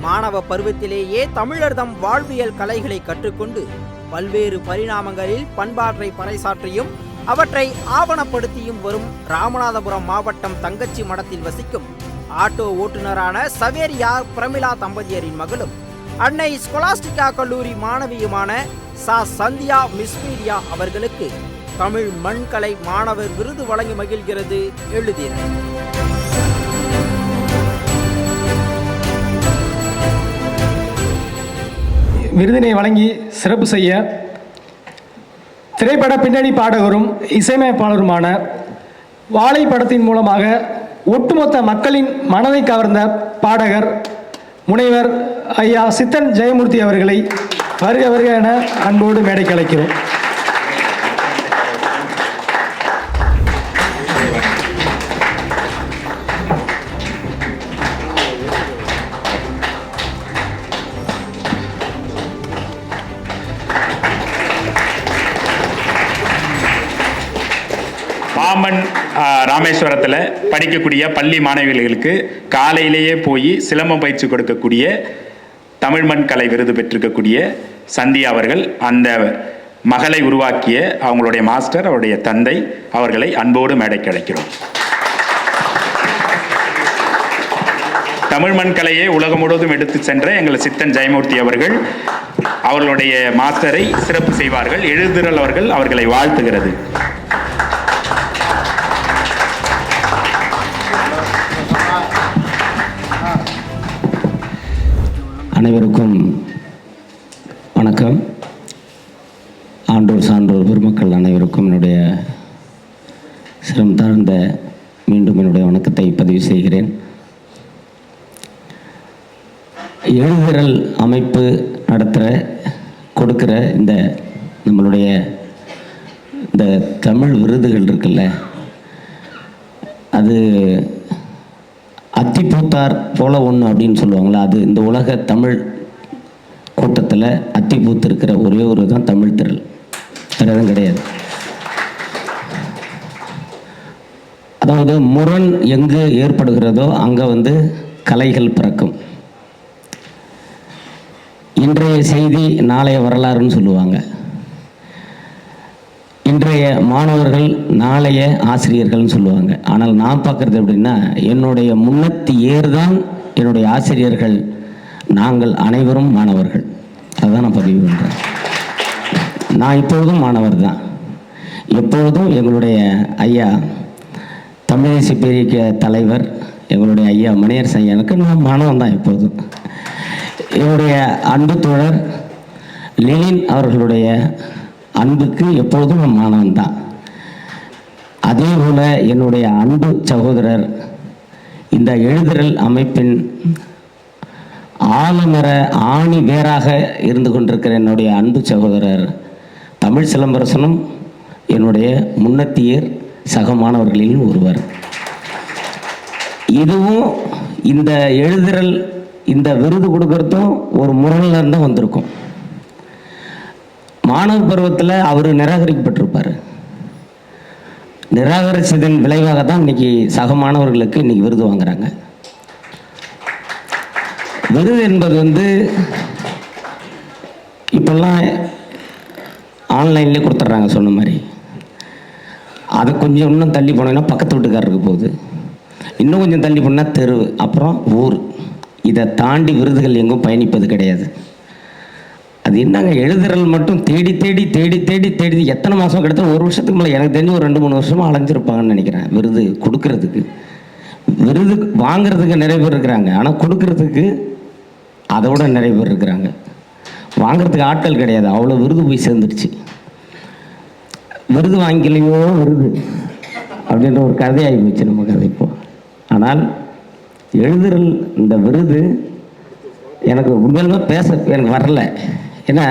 மாணவ பருவத்திலேயே தமிழர் தம் வாழ்வியல் கலைகளை கற்றுக்கொண்டு பல்வேறு பரிணாமங்களில் பண்பாற்றை பறைசாற்றியும் அவற்றை ஆவணப்படுத்தியும் வரும் ராமநாதபுரம் மாவட்டம் தங்கச்சி மடத்தில் வசிக்கும் ஆட்டோ ஓட்டுநரான சவேரியா பிரமிளா தம்பதியரின் மகளும் அன்னை ஸ்கொலாஸ்டிகா கல்லூரி மாணவியுமான சா. சந்தியா மிஸ்மீடியா அவர்களுக்கு தமிழ் மண்கலை மாணவர் விருது வழங்கி மகிழ்கிறது. எழுதினார். விருதினை வழங்கி சிறப்பு செய்ய திரைப்பட பின்னணி பாடகரும் இசையமைப்பாளருமான வாழை படத்தின் மூலமாக ஒட்டுமொத்த மக்களின் மனதை கவர்ந்த பாடகர் முனைவர் ஐயா சித்தன் ஜெயமூர்த்தி அவர்களை வருக வருக என அன்போடு மேடைக்கு அழைக்கிறோம். அம்மன் ராமேஸ்வரத்தில் படிக்கக்கூடிய பள்ளி மாணவிகளுக்கு காலையிலேயே போய் சிலம்பம் பயிற்சி கொடுக்கக்கூடிய தமிழ் மண் கலை விருது பெற்றிருக்கக்கூடிய சந்தியா அவர்கள் அந்த மகளை உருவாக்கிய அவங்களுடைய மாஸ்டர் அவருடைய தந்தை அவர்களை அன்போடு மேடைக்கு அழைக்கிறோம். தமிழ் மண் கலையை உலகம் முழுவதும் எடுத்து சென்ற எங்கள் சித்தன் ஜெயமூர்த்தி அவர்கள் அவர்களுடைய மாஸ்டரை சிறப்பு செய்வார்கள். எழுதுறல் அவர்கள் அவர்களை வாழ்த்துகிறது. அனைவருக்கும் வணக்கம். ஆண்டோர் சான்றோர் பெருமக்கள் அனைவருக்கும் என்னுடைய சிரம் தாழ்ந்த மீண்டும் என்னுடைய வணக்கத்தை பதிவு செய்கிறேன். எழுதுகிறல் அமைப்பு நடத்துகிற கொடுக்கிற இந்த நம்மளுடைய இந்த தமிழ் விருதுகள் இருக்குல்ல அது அத்திப்பூத்தார் போல ஒன்று அப்படின்னு சொல்லுவாங்களா அது இந்த உலக தமிழ் கூட்டத்தில் அத்தி பூத்திருக்கிற ஒரே ஒரு தான் தமிழ் திரள். வேறு எதுவும் கிடையாது. அதாவது முரண் எங்கு ஏற்படுகிறதோ அங்கே வந்து கலைகள் பிறக்கும். இன்றைய செய்தி நாளைய வரலாறுன்னு சொல்லுவாங்க. இன்றைய மாணவர்கள் நாளைய ஆசிரியர்கள்னு சொல்லுவாங்க. ஆனால் நான் பார்க்குறது எப்படின்னா என்னுடைய முன்னத்தி ஏர் தான் என்னுடைய ஆசிரியர்கள் நாங்கள் அனைவரும் மாணவர்கள். அதுதான் நான் பதிவு பண்ணுறேன் நான் இப்பொழுதும் மாணவர் தான். எப்பொழுதும் எங்களுடைய ஐயா தமிழிசை பெரிய தலைவர் எங்களுடைய ஐயா மணியர் எனக்கு நான் மாணவன் தான் எப்போதும் என்னுடைய அன்பு தோழர் லெனின் அவர்களுடைய அன்புக்கு எப்போதும் மாணவன் தான். அதே போல என்னுடைய அன்பு சகோதரர் இந்த எழுதுறல் அமைப்பின் ஆலமர ஆணி வேராக இருந்து கொண்டிருக்கிற என்னுடைய அன்பு சகோதரர் தமிழ் சிலம்பரசனும் என்னுடைய முன்னத்தியர் சக மாணவர்களில் ஒருவர். இதுவும் இந்த எழுதுறல் இந்த விருது கொடுக்கறதும் ஒரு முரணில் தான் வந்திருக்கும். மாணவ பருவத்தில் அவர் நிராகரிக்கப்பட்டிருப்பார். நிராகரிச்சதன் விளைவாக தான் இன்னைக்கு சக மாணவர்களுக்கு இன்னைக்கு விருது வாங்குறாங்க. விருது என்பது வந்து இப்போல்லாம் ஆன்லைன்லேயே கொடுத்துட்றாங்க சொன்ன மாதிரி. அதை கொஞ்சம் இன்னும் தள்ளி போனோன்னா பக்கத்து வீட்டுக்காரருக்கு போகுது. இன்னும் கொஞ்சம் தள்ளி போனால் தெரு அப்புறம் ஊர். இதை தாண்டி விருதுகள் எங்கும் பயணிப்பது கிடையாது. அது என்னங்க எழுதுறல் மட்டும் தேடி தேடி தேடி தேடி தேடி எத்தனை மாதம் கிட்டத்தட்ட ஒரு வருஷத்துக்கு மேலே எனக்கு தெரிஞ்சு ஒரு ரெண்டு மூணு வருஷமாக அலைஞ்சிருப்பாங்கன்னு நினைக்கிறேன் விருது கொடுக்கறதுக்கு. விருது வாங்குறதுக்கு நிறைய பேர் இருக்கிறாங்க. ஆனால் கொடுக்கறதுக்கு அதை விட நிறைய பேர் இருக்கிறாங்க. வாங்குறதுக்கு ஆட்கள் கிடையாது. அவ்வளோ விருது போய் சேர்ந்துருச்சு. விருது வாங்கிக்கலையோ விருது அப்படின்ற ஒரு கதையாகி போச்சு நம்ம கதை இப்போ. ஆனால் எழுதுறல் இந்த விருது எனக்கு உண்மையிலுமே பேச எனக்கு வரல. ஏன்னா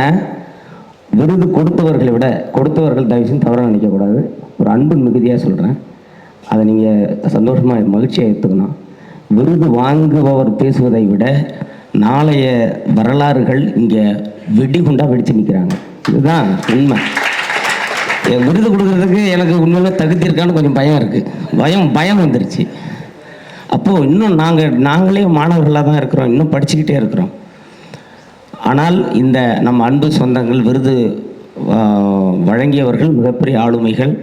விருது கொடுத்தவர்களை விட கொடுத்தவர்கள் தயவுசெய்து தவறாக நினைக்கக்கூடாது. ஒரு அன்பு மிகுதியாக சொல்கிறேன் அதை நீங்கள் சந்தோஷமாக மகிழ்ச்சியாக எடுத்துக்கணும் விருது வாங்குபவர் பேசுவதை விட நாளைய வரலாறுகள் இங்கே வெடிகுண்டாக வெடித்து நிற்கிறாங்க இதுதான் உண்மை. என் விருது கொடுக்கறதுக்கு எனக்கு உண்மையில தகுதி இருக்கான்னு கொஞ்சம் பயம் இருக்குது பயம் பயம் வந்துருச்சு. அப்போது இன்னும் நாங்கள் நாங்களே மாணவர்களாக தான் இருக்கிறோம். இன்னும் படிச்சுக்கிட்டே இருக்கிறோம். ஆனால் இந்த நம்ம அன்பு சொந்தங்கள் விருது வழங்கியவர்கள் மிகப்பெரிய ஆளுமைகள்.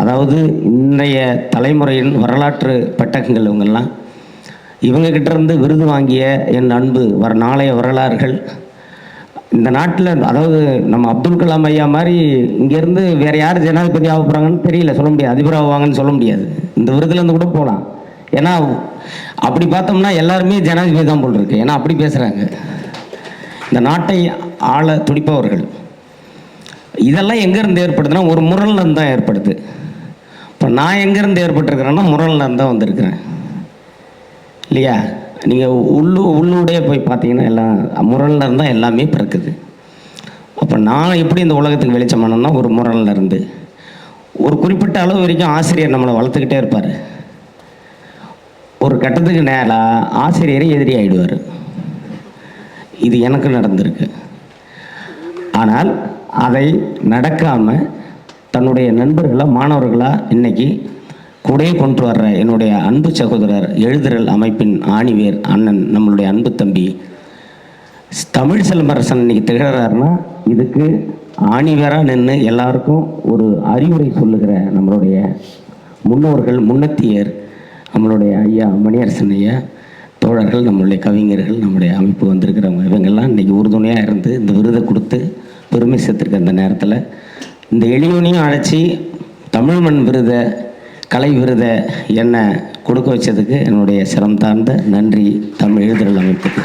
அதாவது இன்றைய தலைமுறையின் வரலாற்று பெட்டகங்கள் இவங்கெல்லாம். இவங்க இருந்து விருது வாங்கிய என் அன்பு வர நாளைய வரலாறுகள். இந்த நாட்டில் அதாவது நம்ம அப்துல் கலாம் ஐயா மாதிரி இங்கேருந்து வேறு யார் ஜனாதிபதி ஆக போகிறாங்கன்னு தெரியல சொல்ல முடியாது. அதிபர் ஆவாங்கன்னு சொல்ல முடியாது. இந்த விருதுலேருந்து கூட போகலாம் ஏன்னா அப்படி பார்த்தோம்னா எல்லாருமே ஜனாதிபதி தான் போல் இருக்கு. ஏன்னா அப்படி பேசுகிறாங்க இந்த நாட்டை ஆள துடிப்பவர்கள். இதெல்லாம் எங்கேருந்து ஏற்படுதுன்னா ஒரு முரல்ல தான் ஏற்படுது. இப்போ நான் எங்கேருந்து ஏற்பட்டிருக்கிறேன்னா முரல்ல இருந்து தான் வந்திருக்கிறேன். இல்லையா? நீங்கள் உள்ளு உள்ளூடே போய் பார்த்தீங்கன்னா எல்லாம் முரல்ல இருந்து தான் எல்லாமே பிறக்குது. அப்போ நான் எப்படி இந்த உலகத்துக்கு வெளிச்சமானோம்னா ஒரு முரல்ல இருந்து. ஒரு குறிப்பிட்ட அளவு வரைக்கும் ஆசிரியர் நம்மளை வளர்த்துக்கிட்டே இருப்பார். ஒரு கட்டத்துக்கு நேராக ஆசிரியரே எதிரி ஆயிடுவார். இது எனக்கு நடந்திருக்கு. ஆனால் அதை நடக்காமல் தன்னுடைய நண்பர்களாக மாணவர்களாக இன்னைக்கு கூடயே கொண்டு வர்ற என்னுடைய அன்பு சகோதரர் எழுதுறல் அமைப்பின் ஆணிவேர் அண்ணன் நம்மளுடைய அன்பு தம்பி தமிழ் செல்வரசன் இன்னைக்கு திகழறாருன்னா இதுக்கு ஆணிவேராக நின்று எல்லாருக்கும் ஒரு அறிவுரை சொல்லுகிற நம்மளுடைய முன்னோர்கள் முன்னத்தியர் நம்மளுடைய ஐயா மணியரசன் ஐயா தோழர்கள் நம்மளுடைய கவிஞர்கள் நம்முடைய அமைப்பு வந்திருக்கிறவங்க இவங்கெல்லாம் இன்றைக்கி உறுதுணையாக இருந்து இந்த விருதை கொடுத்து பெருமை சேர்த்துருக்க இந்த நேரத்தில் இந்த எளியோனையும் அழைச்சி தமிழ் மண் விருதை கலை விருதை என்னை கொடுக்க வச்சதுக்கு என்னுடைய சிரம் தாழ்ந்த நன்றி தமிழ் எழுதுதல் அமைப்புக்கு.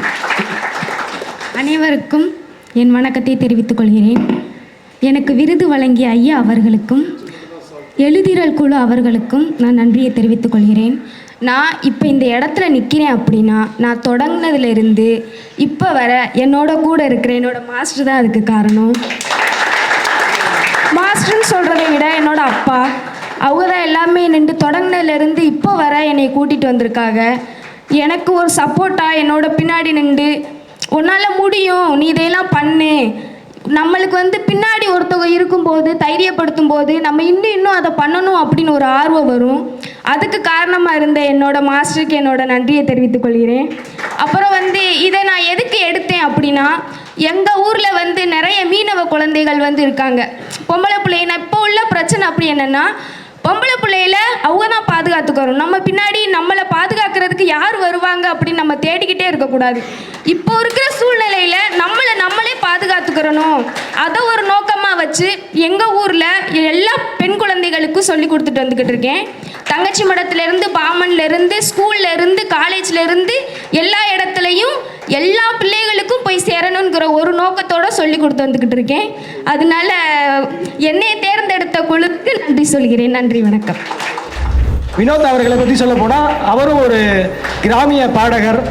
அனைவருக்கும் என் வணக்கத்தை தெரிவித்துக் கொள்கிறேன். எனக்கு விருது வழங்கிய ஐயா அவர்களுக்கும் எழுதிரல் குழு அவர்களுக்கும் நான் நன்றியை தெரிவித்துக் கொள்கிறேன். நான் இப்போ இந்த இடத்துல நிற்கிறேன் அப்படின்னா நான் தொடங்கினதுலேருந்து இப்போ வர என்னோட கூட இருக்கிற என்னோட மாஸ்டர் தான் அதுக்கு காரணம். மாஸ்டர்னு சொல்கிறத விட என்னோட அப்பா அவங்க தான் எல்லாமே நின்று தொடங்கினதுலேருந்து இப்போ வர என்னை கூட்டிகிட்டு வந்திருக்காங்க. எனக்கு ஒரு சப்போர்ட்டாக என்னோட பின்னாடி நின்று உன்னால் முடியும் நீ இதையெல்லாம் பண்ணு. நம்மளுக்கு வந்து பின்னாடி ஒருத்தவங்க இருக்கும்போது தைரியப்படுத்தும் போது நம்ம இன்னும் இன்னும் அதை பண்ணணும் அப்படின்னு ஒரு ஆர்வம் வரும். அதுக்கு காரணமாக இருந்த என்னோட மாஸ்டருக்கு என்னோட நன்றியை தெரிவித்துக் கொள்கிறேன். அப்புறம் வந்து இதை நான் எதுக்கு எடுத்தேன் அப்படின்னா எங்கள் ஊரில் வந்து நிறைய மீனவ குழந்தைகள் வந்து இருக்காங்க. பொம்பளை பிள்ளைன்னா இப்போ உள்ள பிரச்சனை அப்படி என்னென்னா பொம்பளை பிள்ளையில அவங்க தான் பாதுகாத்துக்கிறோம் நம்ம பின்னாடி நம்மளை பாதுகாக்கிறதுக்கு யார் வருவாங்க அப்படின்னு நம்ம தேடிக்கிட்டே இருக்கக்கூடாது. இப்போ இருக்கிற சூழ்நிலையில் நம்மளை நம்மளே பாதுகாத்துக்கிறணும் அதை ஒரு நோக்கமாக வச்சு எங்கள் ஊரில் எல்லா பெண் குழந்தைகளுக்கும் சொல்லி கொடுத்துட்டு வந்துக்கிட்டு இருக்கேன். தங்கச்சி மடத்துலேருந்து பாமன்லேருந்து ஸ்கூல்லேருந்து காலேஜ்லேருந்து எல்லா இடத்துலையும் எல்லா பிள்ளைகளுக்கும் போய் சேரணுங்கிற ஒரு நோக்கத்தோடு சொல்லி கொடுத்து வந்துக்கிட்டு இருக்கேன். அதனால என்னை தேர்ந்தெடுத்த குழுக்கு நன்றி சொல்கிறேன். நன்றி வணக்கம். வினோத் அவர்களை பற்றி சொல்ல போனால் அவரும் ஒரு கிராமிய பாடகர்.